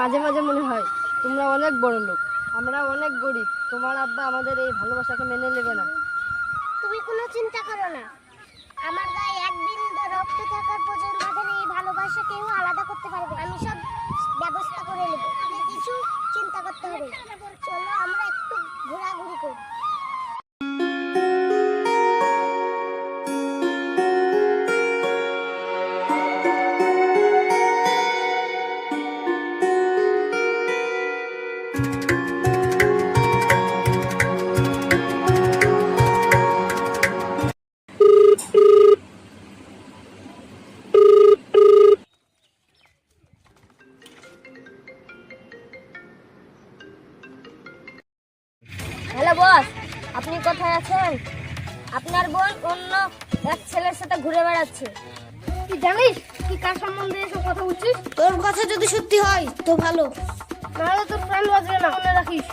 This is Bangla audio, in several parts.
মাঝে মাঝে মনে হয়, তোমরা অনেক বড় লোক, আমরা অনেক গরিব, তোমার আব্বা আমাদের এই ভালোবাসাকে মেনে নেবে না। তুমি কোনো চিন্তা করো না। আমার গায়ে একদিন রক্ত থাকার পর্যন্ত আমাদের এই ভালোবাসা কেউ আলাদা করতে পারবে। আমি সব ব্যবস্থা করে নেব। কিছু চিন্তা করতে হবে চলো, আমরা একটু ঘোরাঘুরি করি। হ্যালো বস আপনি কোথায় আছেন? আপনার বোন অন্য এক ছেলের সাথে ঘুরে বেড়াচ্ছে। তুই জানিস কি কার সম্বন্ধে এসব কথা বলছিস? তোর কথা যদি সত্যি হয় তো ভালো। নাহলে তোর প্রাণ বাঁচবে না। মনে রাখিস।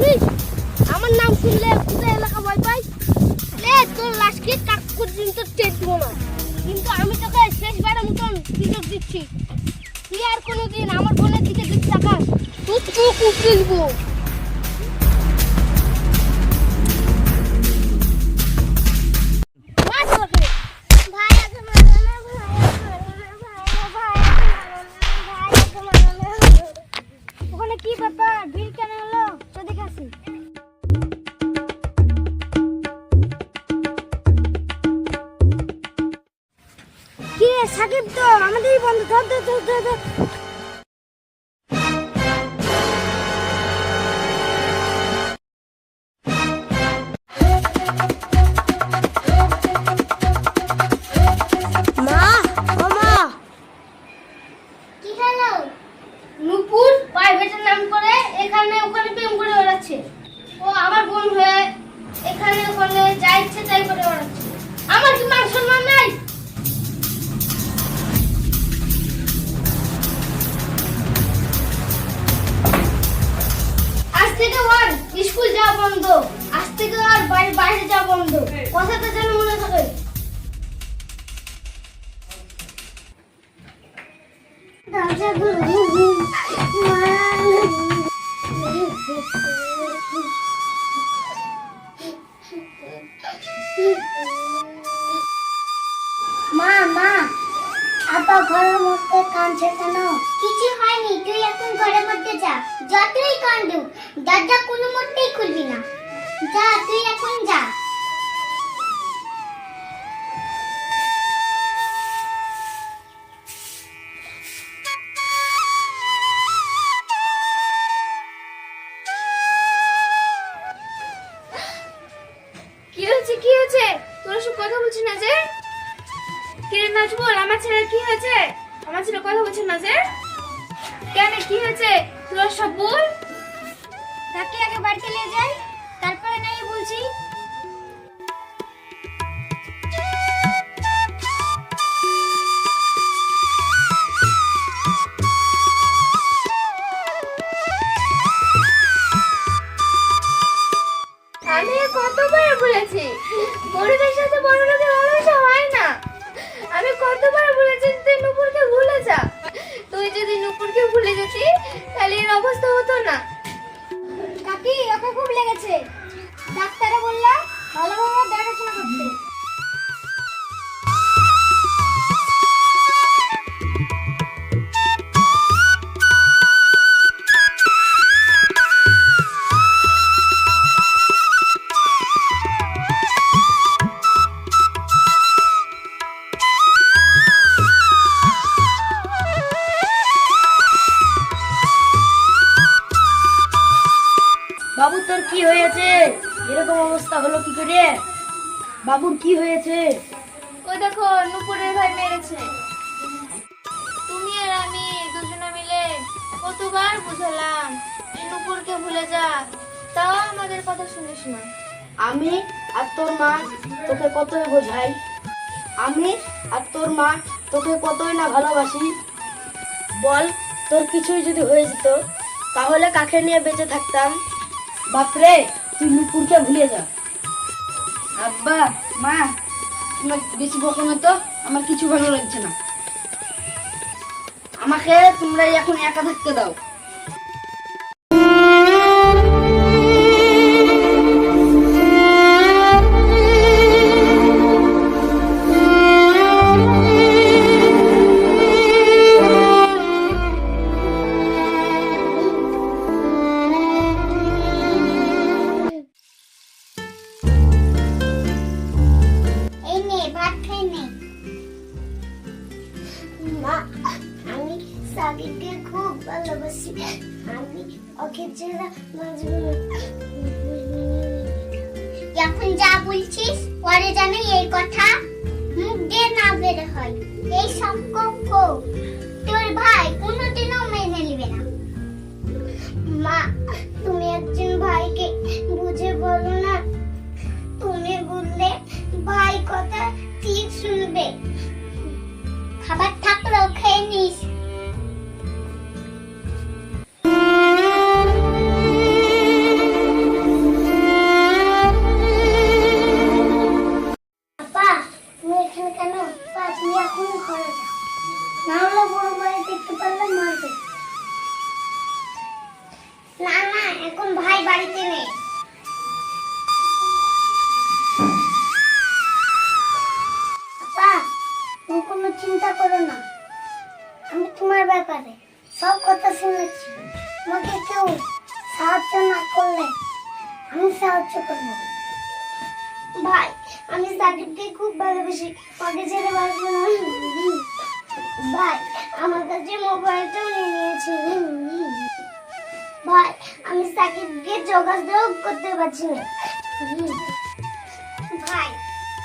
তুই আমার নাম শুনলে পুরো এলাকা ভয় পাই এ, তোর লাশকে কাক পর্যন্ত টেট দিব না। কিন্তু আমি তোকে শেষবারের মতন সুযোগ দিচ্ছি। তুই আর কোনোদিন আমার বোনের দিকে দিকে তাকাস তুই চোখ উপড়ে dur dur dur dur. থেকে আর বাড়ি বাইরে যাওয়া বন্ধ। কথাটা যেন মনে থাকে। মা মা, আপা ঘরের মধ্যে কাঁদছে কেন? কিছু হয়নি, তুই এখন ঘরের মধ্যে যা। যতই কান্দুক দরজা কোনো মতেই খুলবি না। যা তুই এখন যা। কি হয়েছে কি হয়েছে? তোরা সব কথা বলছিস না যে? কে নাজবুল আমার ছেলে কি হয়েছে? আমার ছেলে কথা বলছে না যে? কেন কি হয়েছে? তোরা সব বল। তাকে আগে বাড়িতে নিয়ে যাই। কি হয়েছে? এরকম অবস্থা হলো কি করে? বাবুর কি হয়েছে? ওই দেখো নুপুরের ভাই মেরেছে। তুমি আর আমি দুজনে মিলে কতবার বুঝালাম নুপুরকে ভুলে যা। তাও আমাদের কথা শুনিস না। আমি আর তোর মা তোকে কতই বোঝাই? আমি আর তোর মা তোকে কতই না ভালোবাসি? বল তোর কিছুই যদি হয়ে যেত তাহলে কাকে নিয়ে বেঁচে থাকতাম? বাপরে তুই নুপুরকে ভুলে যা। আব্বা, মা, তোমার বেশি বকো তো, আমার কিছু ভালো লাগছে না। আমাকে তোমরা এখন একা থাকতে দাও। সাকিবকে খুব ভালোবাসি। আমি ওকে ছাড়া না। এখন যা বলছিস, পরে জানি এই কথা মুখ দিয়ে না বের হয়। এই সম্পর্ক তোর ভাই কোনোদিনও মেনে নেবে না। মা, তুমি একজন ভাইকে বুঝে বলো না। না, এখন ভাই বাড়িতে নেই। তুমি কোনো চিন্তা করো না। আমি তোমার ব্যাপারে সব কথা শুনেছি। তোমাকে কেউ সাহায্য না করলে আমি সাহায্য করব। ভাই, আমি সাকিবকে খুব ভালোবাসি। ওকে ছেড়ে বাঁচবো ভাই, আমার কাছে মোবাইলটাও নিয়ে নিয়েছে। ভাই, আমি সাকিবকে যোগাযোগ করতে পারছি না। ভাই,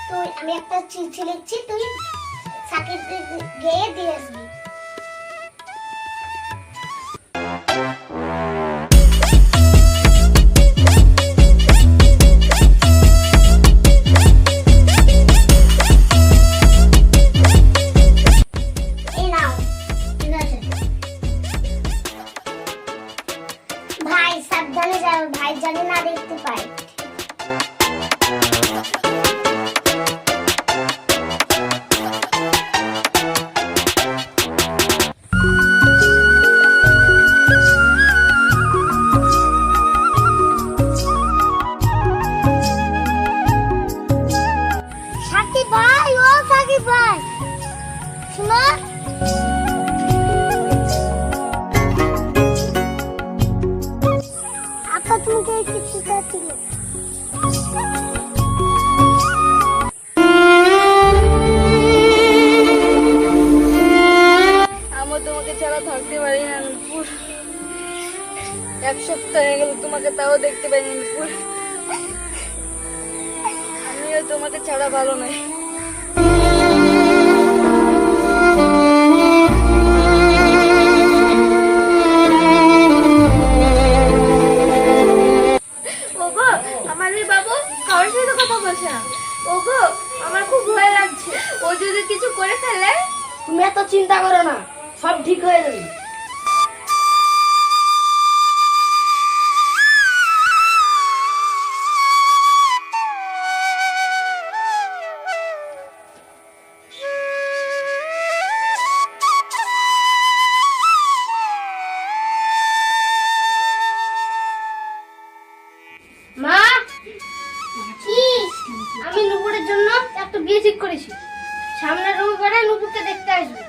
তুই, আমি একটা চিঠি লিখছি, তুই সাকিবকে গিয়ে দিয়ে আসবি। হয়ে গেল, তোমাকে তাও দেখতে পাইনি আমিও তোমাকে ছাড়া ভালো ওগো, আমার খুব ভয় লাগছে। ও যদি কিছু করে তুমি এত চিন্তা করো না, সব ঠিক হয়ে যাবে। ঠিক করেছি। সামনের রবিবারে নুপুরকে দেখতে আসবে।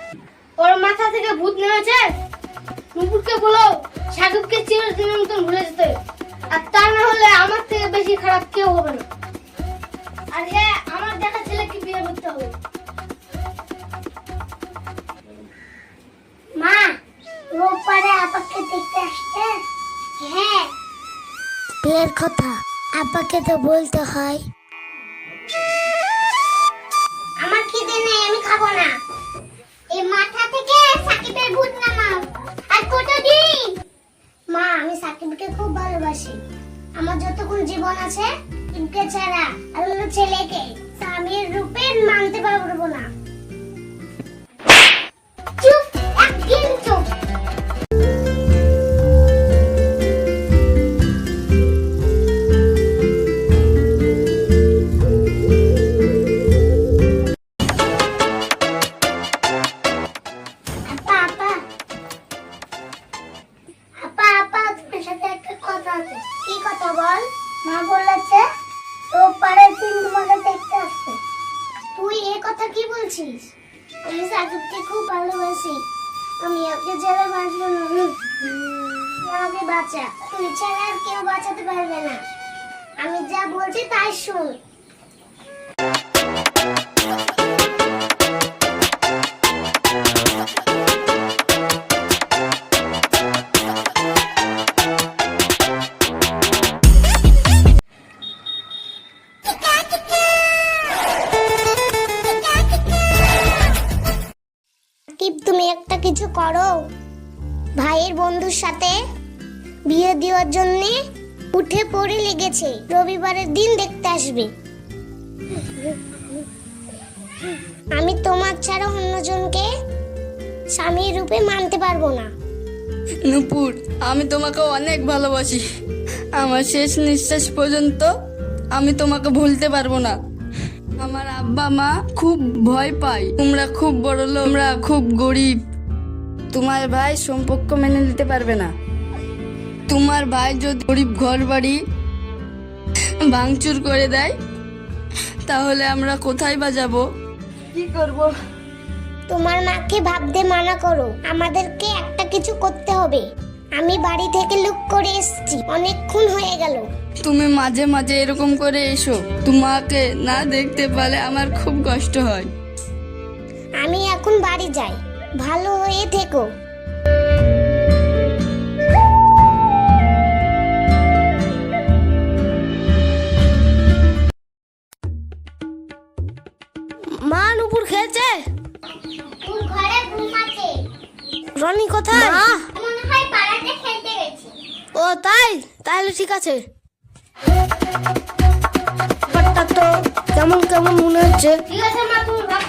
ওর মাথা থেকে ভূত নেমেছে। নুপুরকে বলো, সাকিবকে চিরদিনের মতন ভুলে যেতে আর তা না হলে আমার থেকে বেশি খারাপ কেউ হবে না। আর হ্যাঁ আমার দেখা ছেলেকে বিয়ে করতে হবে। মা, রোববারে আপাকে দেখতে আসছে? হ্যাঁ। বিয়ের কথা আপাকে তো বলতে হয়। সাকিবকে খুব ভালোবাসি। আমার যতক্ষণ জীবন আছে ইমকে ছাড়া আর ছেলেকে স্বামীর রূপে মানতে পারব না। বাঁচাতে পারবে না। আমি যা বলছি তাই শোন। উঠে পড়ে লেগেছে। রবিবারের দিন দেখতে আসবে। আমি তোমার ছাড়া অন্যজনকে স্বামীর রূপে মানতে পারব না। নুপুর, আমি তোমাকে অনেক ভালোবাসি। আমার শেষ নিঃশ্বাস পর্যন্ত আমি তোমাকে ভুলতে পারব না। আমার আব্বা মা খুব ভয় পায়। তোমরা খুব বড় তোমরা খুব গরিব। তোমার ভাই সম্পর্ক মেনে নিতে পারবে না। তোমার ভাই যদি গরিব ঘর বাড়ি ভাঙচুর করে দেয় তাহলে আমরা কোথায় বা যাব? কি করব? তোমার মাকে ভাবতে মানা করো আমাদেরকে একটা কিছু করতে হবে। আমি বাড়ি থেকে লুক করে এসেছি অনেকক্ষণ হয়ে গেল। তুমি মাঝে মাঝে এরকম করে এসো তোমাকে না দেখতে পারলে আমার খুব কষ্ট হয়। আমি এখন বাড়ি যাই ভালো হয়ে থেকো। রনি কোথায়? মনে হয় পাড়াতে খেলতে গেছে। ও তাই? তাহলে ঠিক আছে। ব্যাপারটা তো কেমন কেমন মনে হচ্ছে? ঠিক আছে মা তুমি ভাত